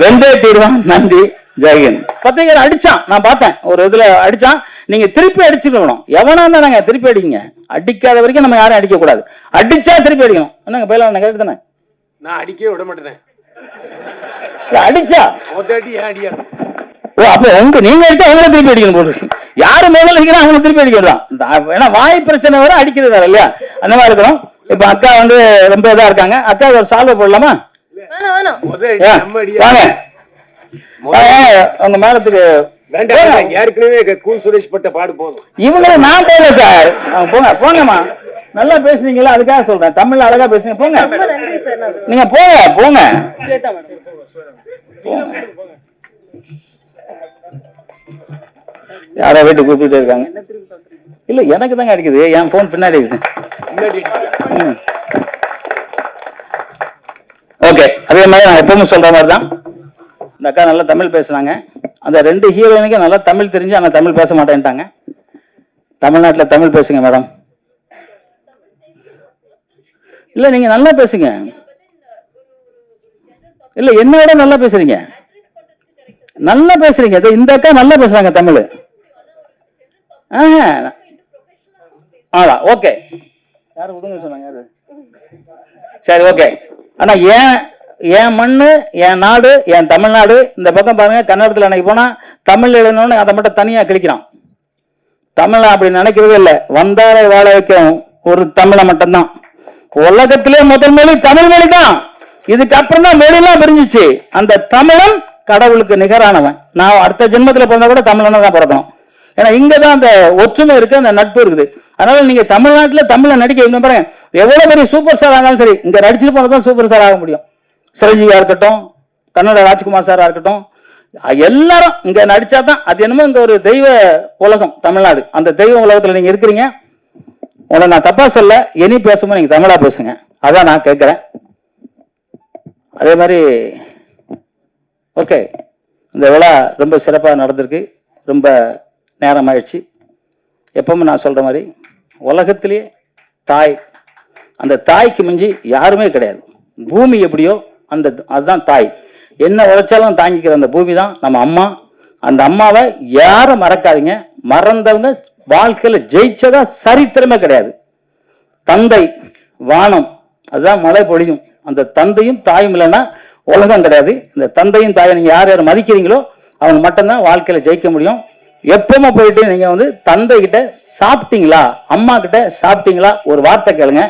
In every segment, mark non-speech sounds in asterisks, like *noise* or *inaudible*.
வெந்தே தீர்வான் நன்றி. ஜெயகன் பத்திரிக்கை அடிச்சான். நான் பார்த்தேன். ஒரு இதுல அடிச்சான். நீங்க திருப்பி அடிச்சுக்கணும் எவனா இருந்தா நாங்க திருப்பி அடிங்க. அடிக்காத வரைக்கும் நம்ம யாரும் அடிக்க கூடாது. அடிச்சா திருப்பி அடிக்கணும். என்னங்க பயில கேட்டு தானே? நான் அடிக்கவே விட மாட்டேனே. அடிச்சா? ஓ அப்போ உங்க நீங்க அடிச்சா அவங்கள திருப்பி அடிக்கணும் போட்டு யாரு முதல்ல அடிக்கிறோம் அவங்கள திருப்பி அடிக்கிறதா ஏன்னா வாய் பிரச்சனை வர அடிக்கிறது வேற இல்லையா? அந்த மாதிரி இருக்கணும். இப்ப அக்கா வந்து ரொம்ப இதா இருக்காங்க. அக்கா ஒரு சால்வை போடலாமா? உங்க மேலத்துக்கு வேண்டாம். ஏற்கனவே கூல் சுரேஷ் பட்ட பாடு போதும். இவங்களை நான் சார். போங்க போங்கம்மா. நல்லா பேசுனீங்களா? அதுக்காக சொல்றேன். தமிழ்ல அழகா பேசுங்க. போங்க. ரொம்ப நன்றி சார். நான் நீங்க போங்க போங்க. யாரோ வீட்டுக்கு கூப்பிட்டுட்டே இருக்காங்க. இல்ல எனக்கு தாங்க அடிக்குது. என் போன் பின்னாடி அடி. ஓகே அதே மாதிரி நான் எப்பவுமே சொல்ற மாதிரி தான் இந்த அக்கா நல்லா தமிழ் பேசுனாங்க அந்த ரெண்டு ஹீரோயினுக்கு நல்லா தமிழ் தெரிஞ்சு ஆனால் தமிழ் பேச மாட்டேன்ட்டாங்க. தமிழ்நாட்டில் தமிழ் பேசுங்க மேடம் இல்லை நீங்கள் நல்லா பேசுங்க. என்ன என்னோட நல்லா பேசுறீங்க. நல்லா பேசுறீங்க. இந்த அக்கா நல்லா பேசுறாங்க தமிழ். ஆ ஆடா ஓகே யார் விடுங்க சொன்னாங்க யாரு? சரி ஓகே ஆனால் ஏன் என் மண்ணு என் நாடு என் தமிழ்நாடு? இந்த பக்கம் பாருங்கள் கன்னடத்தில் அன்னைக்கு போனால் தமிழ் எழுதணும்னு அதை மட்டும் தனியாக கிழிக்கிறான். தமிழை அப்படி நினைக்கிறதே இல்லை. வந்தாரை வாழ வைக்கும் ஒரு தமிழை மட்டும்தான். உலகத்திலே முதல் மொழி தமிழ் மொழி தான் இதுக்கு அப்புறம் தான் மொழிலாம் பிரிஞ்சிச்சு. அந்த தமிழன் கடவுளுக்கு நிகரானவன். நான் அடுத்த ஜென்மத்தில் பிறந்தா கூட தமிழனை தான் பிறக்கணும். ஏன்னா இங்கே தான் அந்த ஒற்றுமை இருக்குது அந்த நட்பு இருக்குது. அதனால நீங்கள் தமிழ்நாட்டில் தமிழை நடிக்க இந்த பாருங்க. எவ்வளவு பெரிய சூப்பர் ஸ்டார் ஆனாலும் சரி இங்க நடிச்சுட்டு போனா தான் சூப்பர் ஸ்டார் ஆக முடியும். சிரஞ்சீவியா இருக்கட்டும் கன்னட ராஜ்குமார் சாரா இருக்கட்டும் எல்லாரும் இங்க நடித்தா தான் அது என்னமோ இங்க ஒரு தெய்வ உலகம் தமிழ்நாடு. அந்த தெய்வ உலகத்துல நீங்க இருக்கிறீங்க. உங்களை நான் தப்பா சொல்ல இனி பேசும்போது நீங்க தமிழா பேசுங்க. அதான் நான் கேட்கிறேன் அதே மாதிரி ஓகே இந்த விழா ரொம்ப சிறப்பாக நடந்திருக்கு. ரொம்ப நேரம் ஆயிடுச்சு. எப்பவுமே நான் சொல்ற மாதிரி உலகத்திலேயே தாய் அந்த தாய்க்கு மிஞ்சி யாருமே கிடையாது. பூமி எப்படியோ அந்த அதுதான் தாய். என்ன உழைச்சாலும் தாங்கிக்கிற அந்த பூமி தான் நம்ம அம்மா. அந்த அம்மாவை யாரும் மறக்காதீங்க. மறந்தவங்க வாழ்க்கையில் ஜெயிச்சதா சரித்திரமே கிடையாது. தந்தை வானம் அதுதான் மழை பொழியும். அந்த தந்தையும் தாயும் இல்லைன்னா உலகம் கிடையாது. இந்த தந்தையும் தாயை நீங்கள் யார் யார் மதிக்கிறீங்களோ அவங்க மட்டும்தான் வாழ்க்கையில் ஜெயிக்க முடியும். எப்பவுமே போயிட்டு நீங்க வந்து தந்தை கிட்ட சாப்பிட்டீங்களா? அம்மா கிட்ட சாப்பிட்டீங்களா? ஒரு வார்த்தை கேளுங்க.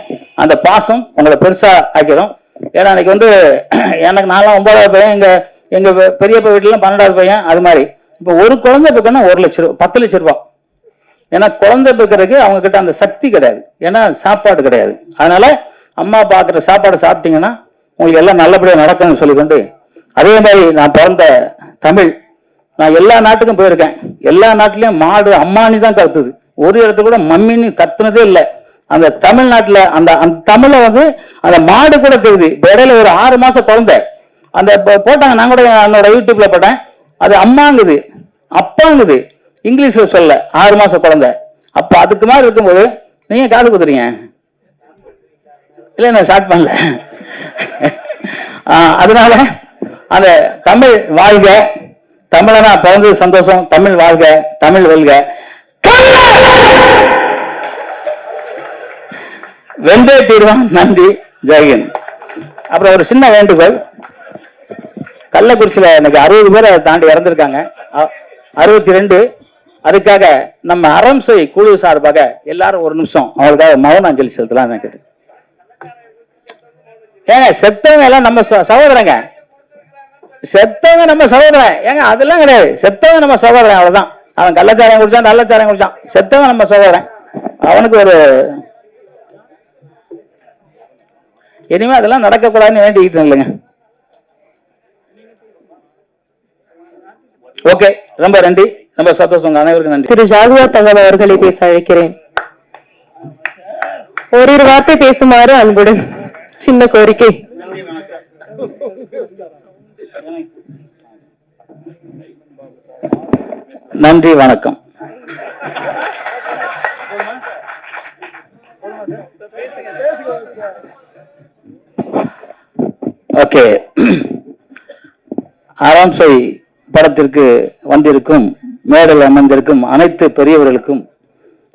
அந்த பாசம் உங்களை பெருசா ஆக்கிடும். ஏன்னா அன்னைக்கு வந்து *clears throat* எனக்கு நாலாம் ஒன்பதாவது பையன் எங்க எங்க பெரியப்பா வீட்டுல பன்னெண்டாவது பையன் அது மாதிரி. இப்போ ஒரு குழந்தை பக்கம்னா ஒரு லட்ச ரூபா பத்து லட்சம் ரூபா. ஏன்னா குழந்தை பிறக்கிறதுக்கு அவங்க கிட்ட அந்த சக்தி கிடையாது. ஏன்னா சாப்பாடு கிடையாது. அதனால அம்மா பாக்குற சாப்பாடு சாப்பிட்டீங்கன்னா உங்களுக்கு எல்லாம் நல்லபடியாக நடக்கணும்னு சொல்லிக்கொண்டு அதே மாதிரி நான் பிறந்த தமிழ். நான் எல்லா நாட்டுக்கும் போயிருக்கேன். எல்லா நாட்டிலையும் மாடு அம்மானி தான் கத்துது. ஒரு இடத்துல கூட மம்மின்னு கத்துனதே இல்லை. அந்த தமிழ்நாட்டில் அந்த அந்த தமிழை வந்து அந்த மாடு கூட தெரியுது. இப்போ இடையில ஒரு ஆறு மாசம் குழந்தை. அந்த போட்டாங்க. நான் கூட என்னோட யூடியூப்ல போட்டேன். அது அம்மாங்குது. அப்பாங்குது. இங்கிலீஷ்ல சொல்ல. ஆறு மாச குழந்தை. அப்ப அதுக்கு மாதிரி இருக்கும்போது நீங்க காது குத்துறீங்க? இல்லை நான் ஸ்டார்ட் பண்ணல. அதனால அந்த தமிழ் வாழ்க. தமிழனா பிறந்தது சந்தோஷம் தமிழ் வாழ்க தமிழ் வெல்க. வெந்தே தீர்வான் நன்றி ஜெயஹிந்த். அப்புறம் ஒரு சின்ன வேண்டுகோள். கள்ளக்குறிச்சியில எனக்கு அறுபது பேரை தாண்டி இறந்துருக்காங்க. அறுபத்தி ரெண்டு அதுக்காக நம்ம அரம்சை குழு சார்பாக எல்லாரும் ஒரு நிமிஷம் அவங்களுக்காக மௌன அஞ்சலி செலுத்தலாம் கேட்டு ஏங்க செத்தவங்க எல்லாம் நம்ம சகோதரங்க. செத்தவங்க நம்ம சகோதரன். ஏங்க அதெல்லாம் கிடையாது. செத்தவங்க நம்ம சகோதரன் அவ்வளவுதான். அவன் கள்ளச்சாரம் குடிச்சான் நல்லச்சாரம் குடிச்சான். செத்தவன் நம்ம சகோதரன். அவனுக்கு ஒரு இனிமே அதெல்லாம் நடக்கக்கூடாதுன்னு வேண்டிக்கிட்டு இல்லைங்க ஓகே ரொம்ப நன்றி. ரொம்ப சந்தோஷம் அனைவருக்கும் நன்றி. திரு ஜாகுவா தகவல் அவர்களை பேச அழைக்கிறேன். ஓரிரு வார்த்தை பேசுமாறு அன்புடன். சின்ன கோரிக்கை. நன்றி வணக்கம். ஓகே. ஆராம்சை படத்திற்கு வந்திருக்கும் மேடல் அமர்ந்திருக்கும் அனைத்து பெரியவர்களுக்கும்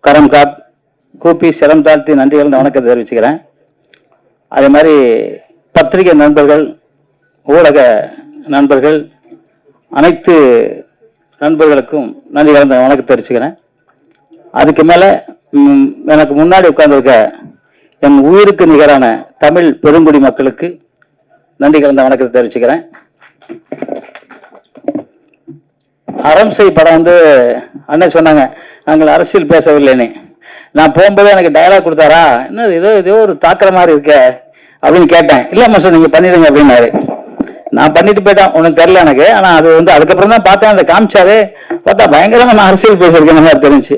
கரம் காப் கூப்பி சிரம் தாழ்த்தி நன்றிகள் வணக்கத்தை தெரிவிச்சுக்கிறேன். அதே மாதிரி பத்திரிகை நண்பர்கள் ஊடக நண்பர்கள் அனைத்து நண்பர்களுக்கும் நன்றி கலந்த வணக்கம் தெரிவிச்சுக்கிறேன். அதுக்கு மேலே எனக்கு முன்னாடி உட்கார்ந்துருக்க என் உயிருக்கு நிகரான தமிழ் பெருங்குடி மக்களுக்கு நன்றி கலந்த வணக்கத்தை தெரிவிச்சுக்கிறேன். அரம்சை படம் வந்து அண்ணன் சொன்னாங்க நாங்கள் அரசியல் பேசவில்லைன்னு. நான் போகும்போது எனக்கு டயலாக் கொடுத்தாரா என்ன ஏதோ ஏதோ ஒரு தாக்குற மாதிரி இருக்கே அப்படின்னு கேட்டேன். இல்லை மாஸ்டர் நீங்கள் பண்ணிடுங்க அப்படின்னாரு. நான் பண்ணிட்டு போயிட்டேன். ஒன்றும் தெரில எனக்கு. ஆனால் அது வந்து அதுக்கப்புறம் தான் பார்த்தேன். அதை காமிச்சாரு. பார்த்தா பயங்கரமாக நான் அரசியல் பேசியிருக்கேன் மாதிரி தெரிஞ்சு.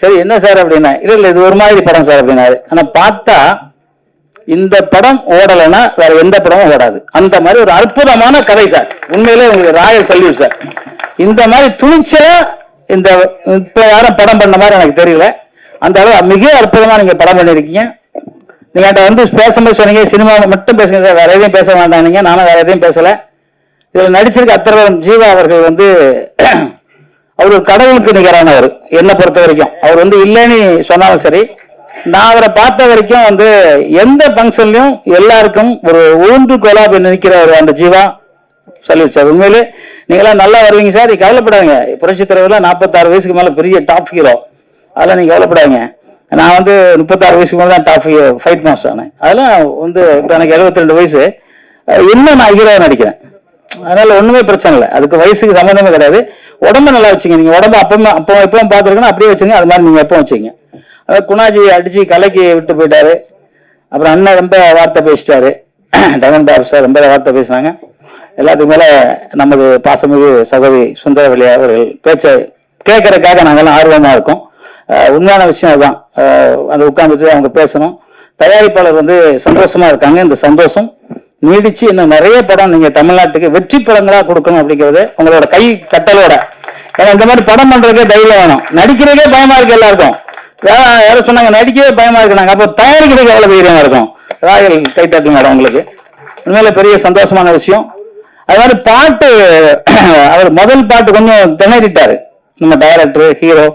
சரி என்ன சார் அப்படின்னா இல்லை இல்லை இது ஒரு மாதிரி படம் சார் அப்படின்னாரு. ஆனால் பார்த்தா இந்த படம் ஓடலைன்னா வேற எந்த படமும் ஓடாது. அந்த மாதிரி ஒரு அற்புதமான கதை சார். உண்மையிலே உங்களுக்கு ராயல் சல்யூட் சார். இந்த மாதிரி துணிச்சலா இந்த இப்ப யாரும் படம் பண்ண மாதிரி எனக்கு தெரியல. அந்த அளவு மிக அற்புதமா நீங்க படம் பண்ணிருக்கீங்க நீங்க வந்து பேசும்போது சொன்னீங்க சினிமா மட்டும் பேசுங்க சார். வேற எதையும் பேச வேண்டாம் நீங்கள் நானும் வேற எதையும் பேசல. இதுல நடிச்சிருக்க அத்தரவன் ஜீவா அவர்கள் வந்து அவர் ஒரு கடவுளுக்கு நிகரானவர் என்னை பொறுத்த வரைக்கும். அவர் வந்து இல்லைன்னு சொன்னாலும் சரி நான் அவரை பார்த்த வரைக்கும் வந்து எந்த ஃபங்க்ஷன்லயும் எல்லாருக்கும் ஒரு ஊன்று கோலா நிற்கிறவர் அந்த ஜீவா. Salute sir. உண்மையிலே நீங்களாம் நல்லா வருவீங்க சார். கவலைப்படாதீங்க. புரட்சி தலைவரில் நாற்பத்தாறு வயசுக்கு மேல பெரிய டாப் ஹீரோ அதெல்லாம் நீங்க கவலைப்படாதீங்க. நான் வந்து முப்பத்தாறு வயசுக்கு மேலே தான் டாஃப் ஃபைட் மாஸ்டர் ஆனேன். அதெல்லாம் வந்து இப்போ எனக்கு 72 ரெண்டு வயசு இன்னும் நான் ஹீரோவாக நடிக்கிறேன். அதனால ஒன்றுமே பிரச்சனை இல்லை. அதுக்கு வயசுக்கு சம்மந்தமே கிடையாது. உடம்பு நல்லா வச்சுங்க. நீங்கள் உடம்பு அப்பவும் அப்போ எப்பவும் பார்த்துருக்கணும் அப்படியே வச்சுங்க அது மாதிரி நீங்கள் எப்பவும் வச்சுங்க. அதாவது குணாஜி அடித்து கலைக்கு விட்டு போயிட்டாரு. அப்புறம் அண்ணன் ரொம்ப வார்த்தை பேசிட்டாரு. டமன் பாபு சார் ரொம்ப வார்த்தை பேசினாங்க. எல்லாத்துக்கும் மேலே நமது பாசமிகு சகோதரி சுந்தரவல்லி அவர்கள் பேச்சை கேட்கறதுக்காக நாங்கள்லாம் ஆர்வமாக இருக்கோம். உண்மையான விஷயம் அதுதான். அந்த உட்காந்துட்டு அவங்க பேசணும். தயாரிப்பாளர் வந்து சந்தோஷமா இருக்காங்க. இந்த சந்தோஷம் நீடிச்சு இன்னும் நிறைய படம் நீங்க தமிழ்நாட்டுக்கு வெற்றி படங்களா கொடுக்கணும் அப்படிங்கிறது உங்களோட கை கட்டலோட. ஏன்னா இந்த மாதிரி படம் பண்றதுக்கே தைரியம் வேணும். நடிக்கிறதுக்கே பயமா இருக்கு எல்லாருக்கும். யாரும் சொன்னாங்க நடிக்கவே பயமா இருக்கு நாங்க அப்போ தயாரிக்கிறதுக்கு எவ்வளவு தைரியமா இருக்கும்? ராயல் கைத்தட்டு மேடம் உங்களுக்கு. உண்மையில பெரிய சந்தோஷமான விஷயம். அது மாதிரி பாட்டு *clears throat* அவர் முதல் பாட்டு கொஞ்சம் திணறிட்டாரு. நம்ம டைரக்டர் ஹீரோ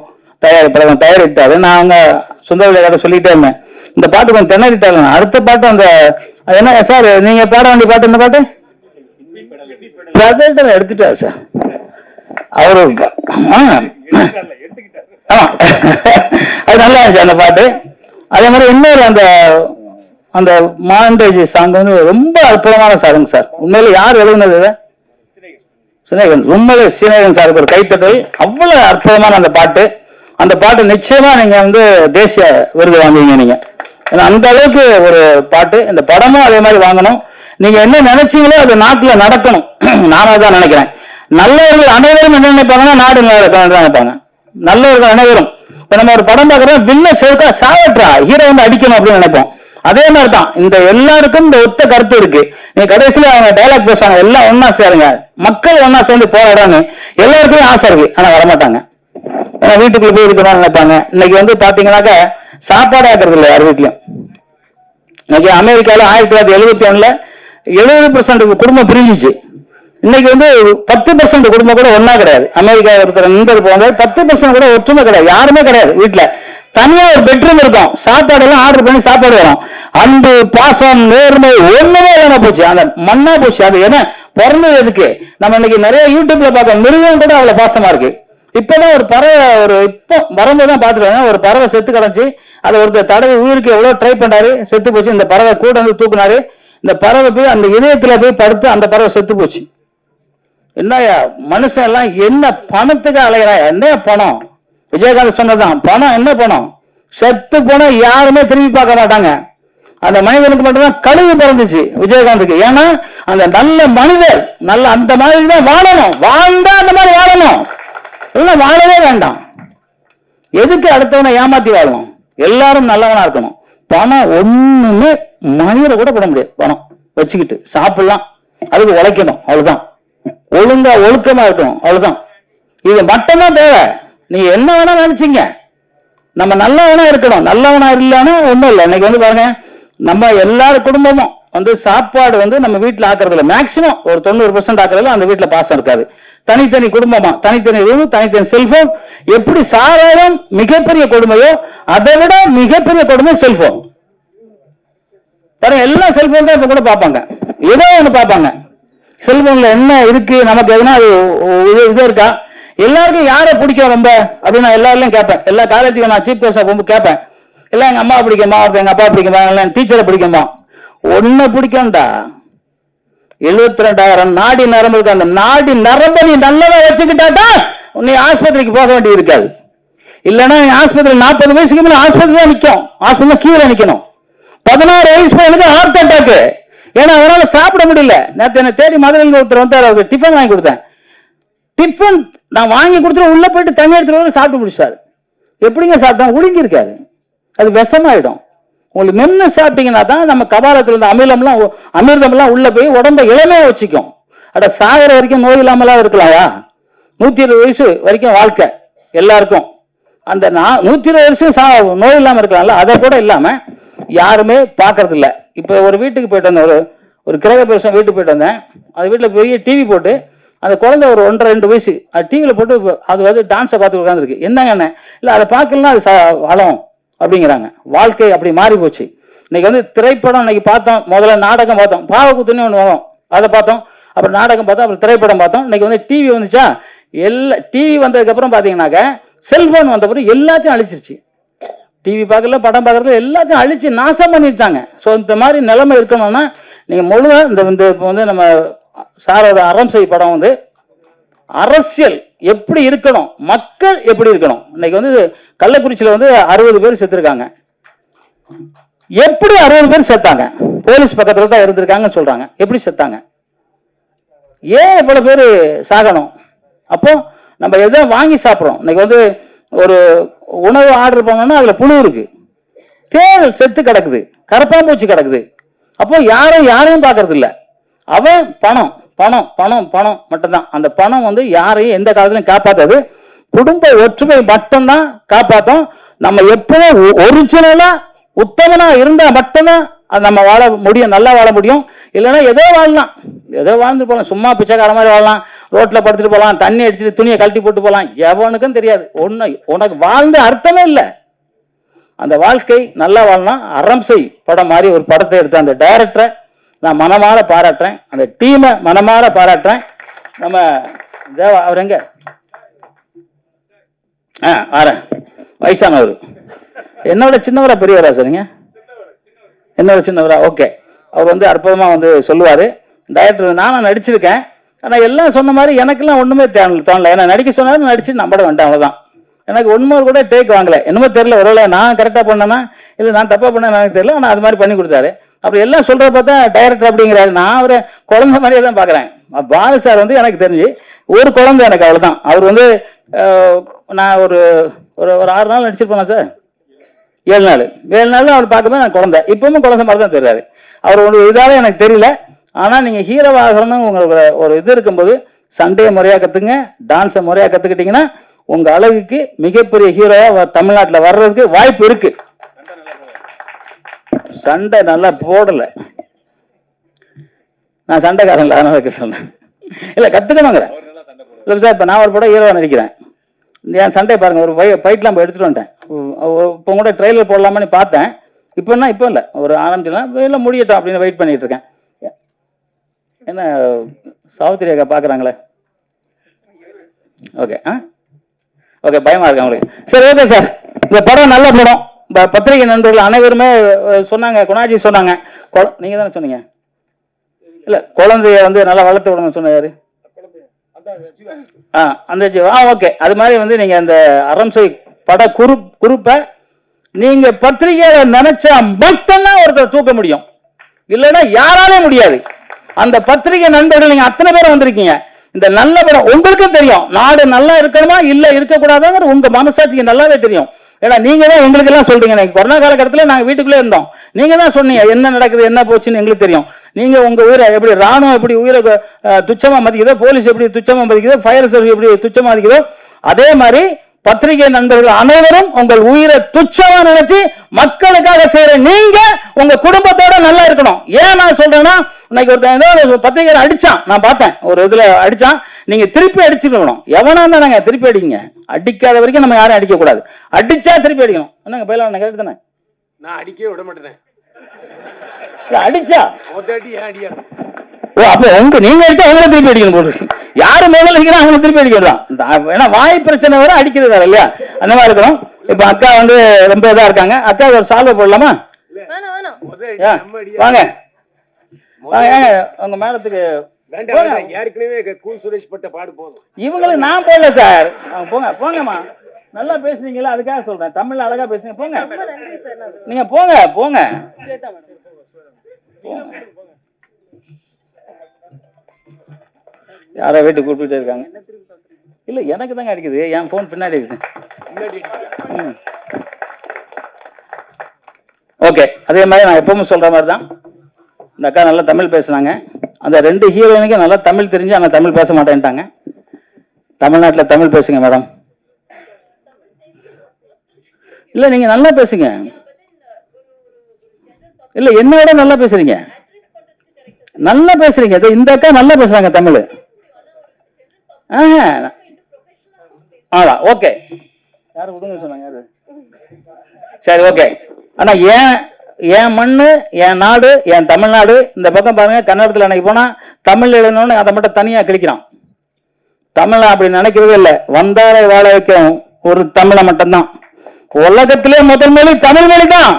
தயாரிப்பாளர் தயாரிட்டாரு நான் அவங்க சுந்தர கதை சொல்லிட்டே இருந்தேன். இந்த பாட்டு கொஞ்சம் திணறிட்டாங்க அடுத்த பாட்டு அந்த அது என்ன சார் நீங்க பாட வேண்டிய பாட்டு இந்த பாட்டு? பிரதேட்டர் எடுத்துட்டாரு சார். அவரு ஆ. அது நல்லா இருந்துச்சு அந்த பாட்டு. அதே மாதிரி இன்னொரு அந்த அந்த மாண்டேஜ் சாங் வந்து ரொம்ப அற்புதமான சாருங்க சார். உண்மையில யார் எழுதுனது இதை? சினேகன் உண்மையிலே சினேகன் சாருக்கு ஒரு கைத்தட்டல். அவ்வளவு அற்புதமான அந்த பாட்டு. அந்த பாட்டு நிச்சயமா நீங்க வந்து தேசிய விருது வாங்குவீங்க நீங்க. ஏன்னா அந்த அளவுக்கு ஒரு பாட்டு இந்த படமும் அதே மாதிரி வாங்கணும். நீங்க என்ன நினைச்சீங்களோ அது நாட்டுல நடக்கணும். *clears throat* நானும் தான் நினைக்கிறேன். நல்லவர்கள் அனைவரும் என்ன நினைப்பாங்கன்னா நாடு இருக்கணும்னு தான் நினைப்பாங்க. நல்லவர்கள் அனைவரும். இப்ப நம்ம ஒரு படம் பார்க்கறோம் வில்ல சேர்த்தா சாவட்றா ஹீரோ வந்து அடிக்கணும் அப்படின்னு நினைப்போம். அதே மாதிரி தான். இந்த எல்லாருக்கும் இந்த ஒத்த கருத்து இருக்கு. நீ கடைசியில அவங்க டைலாக் பேசுவாங்க எல்லாம் ஒன்னா சேருங்க. மக்கள் ஒன்னா சேர்ந்து போராடுறாங்க எல்லாருக்குமே ஆசை இருக்கு. ஆனா வரமாட்டாங்க. வீட்டுக்குள்ள போய் இருக்கணும்னு நினைப்பாங்க. இன்னைக்கு வந்து பாத்தீங்கன்னாக்க சாப்பாடு ஆக்குறது இல்லை யார் வீட்லயும். இன்னைக்கு அமெரிக்கால ஆயிரத்தி தொள்ளாயிரத்தி எழுபத்தி ஒண்ணுல எழுபது பர்சன்ட் குடும்பம் பிரிஞ்சிச்சு. இன்னைக்கு வந்து பத்து பர்சன்ட் குடும்பம் கூட ஒன்னா கிடையாது. அமெரிக்கா ஒருத்தர் நின்று போனது பத்து பர்சன்ட் கூட ஒற்றுமை கிடையாது. யாருமே கிடையாது வீட்டுல தனியா ஒரு பெட்ரூம் இருக்கும். சாப்பாடு எல்லாம் ஆர்டர் பண்ணி சாப்பாடு வரும். அன்பு பாசம் நேர்மை ஒண்ணுமே இல்லாம போச்சு. அந்த மண்ணா போச்சு. அது ஏன்னா பிறந்தது எதுக்கு? நம்ம இன்னைக்கு நிறைய யூடியூப்ல பார்க்க மிருகம் கூட அவ்வளவு பாசமா இருக்கு. இப்பதான் ஒரு பறவை ஒரு இப்போ வரும்போது தான் பாத்துருவாங்க ஒரு பறவை செத்து கிடந்துச்சு அதை ஒருத்தர் தடவை உயிருக்கு எவ்வளவு ட்ரை பண்ணாரு செத்து போச்சு. இந்த பறவை கூட வந்து தூக்குனாரு. இந்த பறவை போய் அந்த இதயத்துல போய் படுத்து அந்த பறவை செத்து போச்சு. என்னய்யா மனுஷன் எல்லாம் என்ன பணத்துக்கு அலையிறா? என்ன பணம்? விஜயகாந்த் சொன்னதான் பணம் என்ன பணம்? செத்து போனா யாருமே திரும்பி பார்க்க மாட்டாங்க. அந்த மனிதனுக்கு மட்டும்தான் கழுவு பிறந்துச்சு விஜயகாந்துக்கு. ஏன்னா அந்த நல்ல மனிதர் நல்ல அந்த மாதிரி தான் வாழணும். வாழ்ந்தா அந்த மாதிரி வாழணும். இல்லை வாழவே வேண்டாம். எதுக்கு அடுத்தவனை ஏமாத்தி வாழணும் எல்லாரும் நல்லவனா இருக்கணும். பணம் ஒண்ணுமே மனிதரை கூட போட முடியாது. பணம் வச்சுக்கிட்டு சாப்பிடலாம். அதுக்கு உழைக்கணும். அவ்வளவுதான். ஒழுங்கா ஒழுக்கமா இருக்கணும். அவ்வளவுதான். இது மட்டும்தான் தேவை. நீ என்ன வேணா நினைச்சீங்க. நம்ம நல்லவனா இருக்கணும். நல்லவனா இல்லைன்னா ஒண்ணும் இல்லை. இன்னைக்கு வந்து பாருங்க நம்ம எல்லார் குடும்பமும் வந்து சாப்பாடு வந்து நம்ம வீட்டில் ஆக்குறதுல மேக்சிமம் ஒரு தொண்ணூறு பர்சன்ட் ஆக்குறதுல அந்த வீட்டில் பாசம் இருக்காது. தனித்தனி குடும்பமா? தனித்தனி ரூம் தனித்தனி செல்போன் எப்படி சாராயம் மிகப்பெரிய கொடுமையோ அதை விட மிகப்பெரிய கொடுமை செல்போன் பாருங்க எல்லாம் செல்போன் தான் இப்ப கூட பார்ப்பாங்க. ஏதோ ஒன்று பார்ப்பாங்க. செல்போன்ல என்ன இருக்கு நமக்கு எதுனா அது இது இருக்கா? எல்லாருக்கும் யாரை பிடிக்கும் ரொம்ப? அப்படின்னு நான் எல்லாருலையும் கேட்பேன். எல்லா காலேஜுக்கும் நான் சீஃப் கெஸ்டாக போகும்போது கேட்பேன். எல்லாம் எங்க அம்மா பிடிக்குமா? ஒருத்தர் எங்க அப்பா பிடிக்குமா? எல்லாம் டீச்சரை பிடிக்குமா? ஒன்றை பிடிக்கும்டா. எழுபத்தி ரெண்டாயிரம் நாடி நரம்பு இருக்கு. அந்த நாடி நரம்பை நீ நல்லதா வச்சுக்கிட்டாட்டா நீ ஆஸ்பத்திரிக்கு போக வேண்டியது இருக்காது. இல்லைன்னா ஆஸ்பத்திரி நாற்பது வயசுக்கு மேலே ஆஸ்பத்திரி தான் நிற்கும் ஆஸ்பத்திரி கீழே நிற்கணும் பதினாறு வயசு பையனுக்கு ஹார்ட் அட்டாக்கு ஏன்னா அவனால சாப்பிட முடியல. நேற்று என்ன தேடி மதுரையில் ஒருத்தர் வந்தார் அவருக்கு டிஃபன் வாங்கி கொடுத்தேன். டிஃபன் நான் வாங்கி கொடுத்துட்டு உள்ளே போயிட்டு தண்ணி எடுத்துகிட்டு வந்து சாப்பிட்டு முடிச்சார். எப்படிங்க சாப்பிட்டா ஒழுங்கி இருக்காது அது விஷமாயிடும். உங்களுக்கு மென்னு சாப்பிட்டீங்கன்னா தான் நம்ம கபாலத்தில் இருந்த அமிலம்லாம் அமிர்தம்லாம் உள்ள போய் உடம்ப இளமையாக வச்சுக்கும். அட சாகர வரைக்கும் நோய் இல்லாமலாம் இருக்கலாம்யா நூத்தி இருபது வயசு வரைக்கும் வாழ்க்கை எல்லாருக்கும். அந்த நான் நூத்தி இருபது வருஷம் சா நோய் இல்லாமல் இருக்கலாம்ல அதை கூட இல்லாமல் யாருமே பார்க்கறதில்ல. இப்போ ஒரு வீட்டுக்கு போயிட்டு வந்தேன் ஒரு ஒரு கிரக பிரசம் வீட்டுக்கு போயிட்டு வந்தேன். அது வீட்டில் பெரிய டிவி போட்டு அந்த குழந்தை ஒரு ஒன்றரை ரெண்டு வயசு அது டிவியில் போட்டு அது வந்து டான்ஸை பார்த்து உட்காந்துருக்கு என்னங்க என்ன இல்லை அதை பார்க்கலன்னா அது ச- வளம் அப்படிங்கிறாங்க. வாழ்க்கை அப்படி மாறி போச்சு. இன்னைக்கு வந்து திரைப்படம் இன்னைக்கு பார்த்தோம். முதல்ல நாடகம் பார்த்தோம். பாவக்குத்துன்னு ஒன்று வரும். அதை பார்த்தோம். அப்புறம் நாடகம் பார்த்தோம். அப்புறம் திரைப்படம் பார்த்தோம். இன்னைக்கு வந்து டிவி வந்துச்சா? எல்லா டிவி வந்ததுக்கப்புறம் பார்த்தீங்கன்னாக்க செல்ஃபோன் செல்போன் வந்த பிறகு எல்லாத்தையும் அழிச்சிருச்சு. டிவி பார்க்கல படம் பார்க்கறது எல்லாத்தையும் அழிச்சு நாசம் பண்ணிட்டாங்க. ஸோ இந்த மாதிரி நிலைமை இருக்கணும்னா நீங்கள் முழுவா இந்த இந்த இப்போ வந்து நம்ம சாரோட அறம் செய் படம் வந்து அரசியல். எப்படி இருக்கணும்? மக்கள் எப்படி இருக்கணும்? இன்னைக்கு வந்து கள்ளக்குறிச்சியில் வந்து அறுபது பேர் செத்துருக்காங்க. எப்படி அறுபது பேர் செத்தாங்க? போலீஸ் பக்கத்தில் தான் இருந்திருக்காங்கன்னு சொல்கிறாங்க எப்படி செத்தாங்க? ஏன் இவ்வளோ பேர் சாகணும்? அப்போ நம்ம எதை வாங்கி சாப்பிட்றோம்? இன்னைக்கு வந்து ஒரு உணவு ஆர்டர் பண்ணோம்னா அதில் புழு இருக்கு. தேள் செத்து கிடக்குது. கரப்பாம்பூச்சி கிடக்குது. அப்போ யாரும் யாரையும் பார்க்கறதில்ல. அவன் பணம். பணம் பணம் பணம் மட்டும்தான். அந்த பணம் வந்து யாரையும் எந்த காலத்திலும் காப்பாத்தாது. குடும்ப ஒற்றுமை மட்டும்தான் காப்பாற்றும் நம்ம எப்பவும் ஒரிஜினலா உத்தமனா இருந்தா மட்டும்தான் அது நம்ம வாழ முடியும் நல்லா வாழ முடியும். இல்லைன்னா ஏதோ வாழலாம். ஏதோ வாழ்ந்து போகலாம் சும்மா பிச்சைக்கார மாதிரி வாழலாம். ரோட்டில் படுத்துட்டு போகலாம் தண்ணி அடிச்சுட்டு துணியை கழட்டி போட்டு போகலாம் எவனுக்கும் தெரியாது. ஒன்று உனக்கு வாழ்ந்த அர்த்தமே இல்லை. அந்த வாழ்க்கை நல்லா வாழலாம். அறம் செய் படம் மாதிரி ஒரு படத்தை எடுத்த அந்த டைரக்டரை நான் மனமாற பாராட்டுறேன். அந்த டீமை மனமாற பாராட்டுறேன். நம்ம தேவா அவர் எங்க? ஆ வரேன் வயசானவர். என்னோட சின்னவரா பெரியவரா சரிங்க என்னோட சின்னவரா ஓகே அவர் வந்து அற்புதமாக வந்து சொல்லுவார். டைரக்டர் நானும் நடிச்சிருக்கேன். ஆனால் எல்லாம் சொன்ன மாதிரி எனக்கெல்லாம் ஒன்றுமே தோணல தோணல. ஏன்னா நடிக்க சொன்னாலும் நடிச்சு நம்பட வேண்டாம் அவ்வளோதான் எனக்கு ஒன்றுமே கூட டேக் வாங்கலை. என்னமோ தெரியல ஒருவேளை நான் கரெக்டாக பண்ணேன்னா இல்லை நான் தப்பாக பண்ணேன்னு எனக்கு தெரியல. ஆனால் அது மாதிரி பண்ணி கொடுத்தாரு. அப்புறம் எல்லாம் சொல்கிற பார்த்தா டைரக்டர் அப்படிங்கிறாரு. நான் அவரை குழந்தை மாதிரியே தான் பார்க்குறேன். பாலு சார் வந்து எனக்கு தெரிஞ்சு ஒரு குழந்தை எனக்கு அவ்வளோதான் அவர் வந்து நான் ஒரு ஒரு ஒரு ஆறு நாள் நடிச்சிருப்பேன் சார் ஏழு நாள். ஏழு நாள் அவர் பார்க்கும்போது நான் குழந்தை. இப்பவும் குழந்தை மாதிரி தான் தெரியாரு அவர் ஒரு இதால எனக்கு தெரியல. ஆனால் நீங்கள் ஹீரோவாகணும்னு உங்களுக்கு ஒரு இது இருக்கும்போது சண்டையை முறையாக கற்றுங்க டான்ஸை முறையாக கற்றுக்கிட்டிங்கன்னா உங்கள் அழகுக்கு மிகப்பெரிய ஹீரோவாக தமிழ்நாட்டில் வர்றதுக்கு வாய்ப்பு இருக்குது சண்டை நல்லா போடல. நான் சண்டைக்காரன் இல்லை அதனால சொன்னேன். இல்லை கற்றுக்கணுங்கிறேன் இல்லை சார் இப்போ நான் ஒரு படம் ஹீரோவா நடிக்கிறேன். என் சண்டை பாருங்கள் ஒரு பை ஃபைட்லாம் போய் எடுத்துகிட்டு வந்துட்டேன். இப்போ கூட ட்ரெயிலர் போடலாமான்னு பார்த்தேன். இப்போன்னா இப்போ இல்லை. ஒரு ஆரம்பிச்சுலாம் இல்லை முடியட்டும் அப்படின்னு வெயிட் பண்ணிகிட்டு இருக்கேன். என்ன சாவித்திரி அக்கா பார்க்குறாங்களே ஓகே ஆ? ஓகே பயமாக இருக்கு அவங்களுக்கு. சரி ஓகே சார் இந்த படம் நல்ல படம். பத்திரிகை நண்பர்கள் அனைவருமே சொன்னாங்க குணாஜி சொன்னாங்க. கொ- நீங்கள் தானே சொன்னீங்க? இல்லை குழந்தைய வந்து நல்லா வளர்த்து விடணும்னு சொன்னார். ஆ அந்த ஜி- ஆ ஓகே. அது மாதிரி வந்து நீங்கள் அந்த அரம்சை பட குரு குரூப்பை நீங்கள் பத்திரிகையில நினச்சா மட்டும்தான் ஒருத்தர் தூக்க முடியும். இல்லைன்னா யாராலே முடியாது. அந்த பத்திரிகை நண்பர்கள் நீங்கள் அத்தனை பேரும் வந்திருக்கீங்க. இந்த நல்ல படம் உங்களுக்கும் தெரியும். நாடு நல்லா இருக்கணுமா இல்லை இருக்கக்கூடாதுங்கிற உங்கள் மனசாட்சிக்கு நல்லாவே தெரியும். ஏன்னா நீங்க தான் எங்களுக்கு எல்லாம் சொல்றீங்க. கொரோனா காலகட்டத்தில் நாங்கள் வீட்டுக்குள்ளே இருந்தோம். நீங்க தான் சொன்னீங்க என்ன நடக்குது என்ன போச்சுன்னு எங்களுக்கு தெரியும். நீங்க உங்க உயிரை எப்படி ராணுவம் எப்படி உயிரை துச்சமாக துச்சமா மதிக்குதோ போலீஸ் எப்படி துச்சமா மதிக்குதோ ஃபயர் சர்வீஸ் எப்படி துச்சமா மதிக்குதோ அதே மாதிரி பத்திரிகை நண்பர்கள் அனைவரும் உங்கள் உயிரை துச்சமா நினைச்சு மக்களுக்காக செய்யற நீங்க உங்க குடும்பத்தோட நல்லா இருக்கணும். ஏன் நான் சொல்றேன்னா இன்னைக்கு ஒருத்தன் ஏதோ ஒரு பத்திரிகையில அடிச்சான். நான் பார்த்தேன். ஒரு இதுல அடிச்சான். நீங்க திருப்பி அடிச்சிருக்கணும். எவனா இருந்தாங்க திருப்பி அடிங்க. அடிக்காத வரைக்கும் நம்ம யாரும் அடிக்க கூடாது. அடிச்சா திருப்பி அடிக்கணும். என்னங்க பயில கேட்டு தானே? நான் அடிக்கவே விட மாட்டேன். அடிச்சா? ஓ அப்ப உங்க நீங்க அடிச்சா அவங்கள திருப்பி அடிக்கணும் போட்டு யாரு முதல்ல அடிக்கிறா அவங்க திருப்பி அடிக்கலாம் ஏன்னா வாய் பிரச்சனை வர அடிக்கிறது வேற இல்லையா? அந்த மாதிரி இருக்கணும். இப்ப அக்கா வந்து ரொம்ப இதா இருக்காங்க. அக்கா ஒரு சால்வை போடலாமா? வாங்க. உங்க மேடத்துக்கு ஏற்கனவே கூல் சுரேஷ் பட்ட பாடு போதும். இவங்களுக்கு நான் போடல சார். போங்க போங்கம்மா. நல்லா பேசுனீங்களா? அதுக்காக சொல்றேன். தமிழ்ல அழகா பேசுங்க. போங்க. நன்றி சார். நான் நீங்க போங்க போங்க. யாரோ வீட்டுக்கு கூப்பிட்டுட்டே இருக்காங்க. இல்ல எனக்கு தாங்க அடிக்குது. என் போன் பின்னாடி இருக்குது. ஓகே அதே மாதிரி நான் எப்பவும் சொல்ற மாதிரி தான். இந்த அக்கா நல்லா தமிழ் பேசுனாங்க. அந்த ரெண்டு ஹீரோயினுக்கும் நல்லா தமிழ் தெரிஞ்சு ஆனால் தமிழ் பேச மாட்டேன்ட்டாங்க. தமிழ்நாட்டில் தமிழ் பேசுங்க மேடம் இல்லை நீங்கள் நல்லா பேசுங்க. இல்லை என்னோட நல்லா பேசுறீங்க. நல்லா பேசுறீங்க. இந்த அக்கா நல்லா பேசுறாங்க தமிழ். ஆடா ஓகே யார் விடுங்க சொன்னாங்க சரி ஓகே ஆனால் ஏன் என் மண் என் நாடு என் தமிழ்நாடு இந்த பக்கம் பாருங்க கன்னடத்தில் அன்னைக்கு போனால் தமிழ் எழுதணும்னு அதை மட்டும் தனியாக கிழிக்கிறான். தமிழை அப்படி நினைக்கிறதே இல்லை. வந்தாரை வாழ வைக்கும். ஒரு தமிழை மட்டும்தான். உலகத்திலே முதல் மொழி தமிழ் மொழி தான்.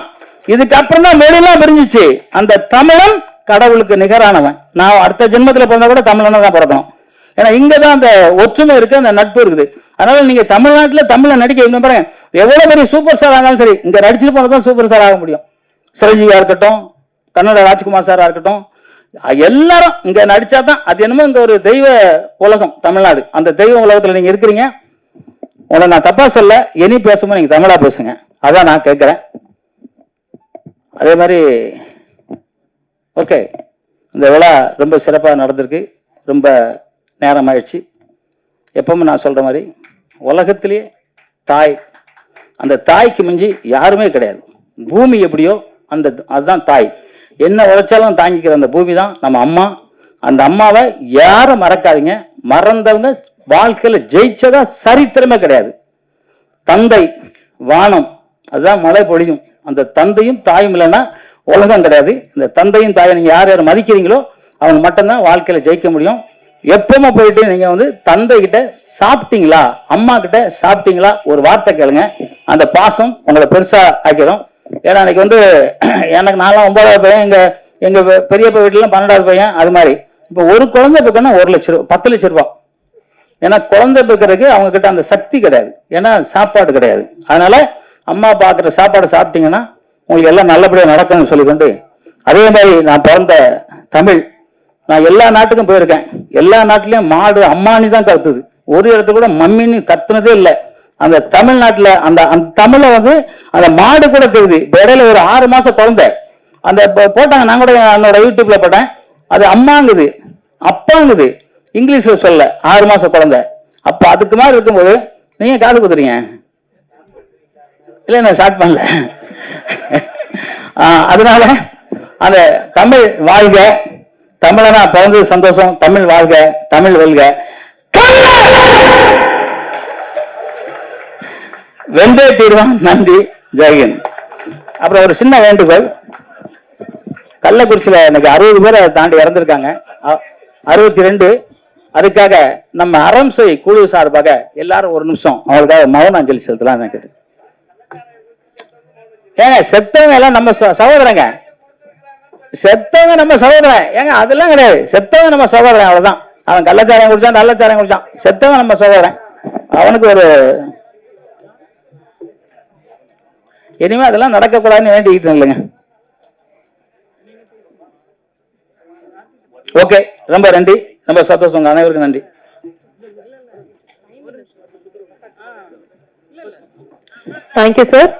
இதுக்கப்புறம் தான் மொழிலாம் பிரிஞ்சிச்சு. அந்த தமிழன் கடவுளுக்கு நிகரானவன். நான் அடுத்த ஜென்மத்தில் பிறந்தா கூட தமிழனை தான் பிறக்கணும். ஏன்னா இங்கே தான் அந்த ஒற்றுமை இருக்குது அந்த நட்பு இருக்குது. அதனால நீங்கள் தமிழ்நாட்டில் தமிழை நடிக்க இந்த பாருங்க. எவ்வளோ பெரிய சூப்பர் ஸ்டார் ஆனாலும் சரி இங்கே நடிச்சுட்டு போனால் தான் சூப்பர் ஸ்டார் ஆக முடியும். சிரஞ்சீவியா இருக்கட்டும் கன்னட ராஜ்குமார் சாராக இருக்கட்டும் எல்லாரும் இங்கே நடித்தா தான் அது என்னமோ இந்த ஒரு தெய்வ உலகம் தமிழ்நாடு. அந்த தெய்வ உலகத்தில் நீங்கள் இருக்கிறீங்க. உங்களை நான் தப்பாக சொல்ல இனி பேசும்போது நீங்கள் தமிழாக பேசுங்க. அதான் நான் கேட்குறேன். அதே மாதிரி ஓகே இந்த விழா ரொம்ப சிறப்பாக நடந்திருக்கு. ரொம்ப நேரம் ஆயிடுச்சு. எப்பவும் நான் சொல்கிற மாதிரி உலகத்திலேயே தாய் அந்த தாய்க்கு மிஞ்சி யாருமே கிடையாது. பூமி எப்படியோ அந்த அதுதான் தாய். என்ன உழைச்சாலும் தாங்கிக்கிற அந்த பூமி தான் நம்ம அம்மா. அந்த அம்மாவை யாரும் மறக்காதீங்க. மறந்தவங்க வாழ்க்கையில் ஜெயிச்சதா சரித்திரமே கிடையாது. தந்தை வானம் அதுதான் மழை பொழியும். அந்த தந்தையும் தாயும் இல்லைன்னா உலகம் கிடையாது. இந்த தந்தையும் தாயை நீங்கள் யார் யார் மதிக்கிறீங்களோ அவங்க மட்டும்தான் வாழ்க்கையில் ஜெயிக்க முடியும். எப்பவுமே போயிட்டு நீங்கள் வந்து தந்தை கிட்ட சாப்பிட்டீங்களா? அம்மா கிட்ட சாப்பிட்டீங்களா? ஒரு வார்த்தை கேளுங்க. அந்த பாசம் உங்களை பெருசாக ஆக்கிடும் ஏன்னா அன்னைக்கு வந்து எனக்கு நாலாம் ஒன்பதாவது பையன் எங்க எங்க பெ- பெரியப்பா வீட்டுல பன்னெண்டாவது பையன் அது மாதிரி. இப்போ ஒரு குழந்தை பக்கம்னா ஒரு லட்ச ரூபா பத்து லட்ச ரூபாய் ஏன்னா குழந்தை பெக்கிறதுக்கு அவங்க கிட்ட அந்த சக்தி கிடையாது. ஏன்னா சாப்பாடு கிடையாது. அதனால அம்மா பாக்குற சாப்பாடு சாப்பிட்டீங்கன்னா உங்களுக்கு எல்லாம் நல்லபடியாக நடக்கணும்னு சொல்லிக்கொண்டு அதே மாதிரி நான் பிறந்த தமிழ். நான் எல்லா நாட்டுக்கும் போயிருக்கேன். எல்லா நாட்டிலையும் மாடு அம்மானி தான் கத்துது ஒரு இடத்துல கூட மம்மின்னு கத்துனதே இல்லை. அந்த தமிழ்நாட்டுல அந்த அந்த தமிழை வந்து அந்த மாடு கூட தெரியுது. இப்போ இடையில ஒரு ஆறு மாசம் குழந்தை. அந்த போட்டாங்க. நான் கூட என்னோட யூடியூப்ல போட்டேன். அது அம்மாங்குது. அப்பாங்குது. இங்கிலீஷ்ல சொல்ல ஆறு மாசம் குழந்தை. அப்ப அதுக்கு மாதிரி இருக்கும்போது நீங்க காது குத்துறீங்க? இல்லை நான் ஸ்டார்ட் பண்ணல. அதனால அந்த தமிழ் வாழ்க. தமிழனா பிறந்தது சந்தோஷம். தமிழ் வாழ்க. தமிழ் வெல்க. வெந்தே தீர்வான் நன்றி ஜெயகன் அப்புறம் ஒரு சின்ன வேண்டுகோள். கள்ளக்குறிச்சியில் எனக்கு அறுபது பேரை தாண்டி இறந்துருக்காங்க. அறுபத்தி ரெண்டு அதுக்காக நம்ம அரம்சை குழு சார்பாக எல்லாரும் ஒரு நிமிஷம் அவங்களுக்காக மௌன அஞ்சலி செலுத்தலாம் எனக்கு ஏங்க செத்தவங்க எல்லாம் நம்ம சகோதரங்க. செத்தவங்க நம்ம சகோதரன். ஏங்க அதெல்லாம் கிடையாது. செத்தவங்க நம்ம சகோதரன் அவ்வளவுதான். அவன் கள்ளச்சாரம் குடிச்சான் நல்லச்சாரம் குடிச்சான். செத்தவன் நம்ம சகோதரன். அவனுக்கு ஒரு இனிமே அதெல்லாம் நடக்கக்கூடாதுன்னு வேண்டிக்கிட்டு இல்லைங்க ஓகே ரொம்ப நன்றி ரொம்ப சந்தோஷம். உங்க அனைவருக்கும் நன்றி. Thank you sir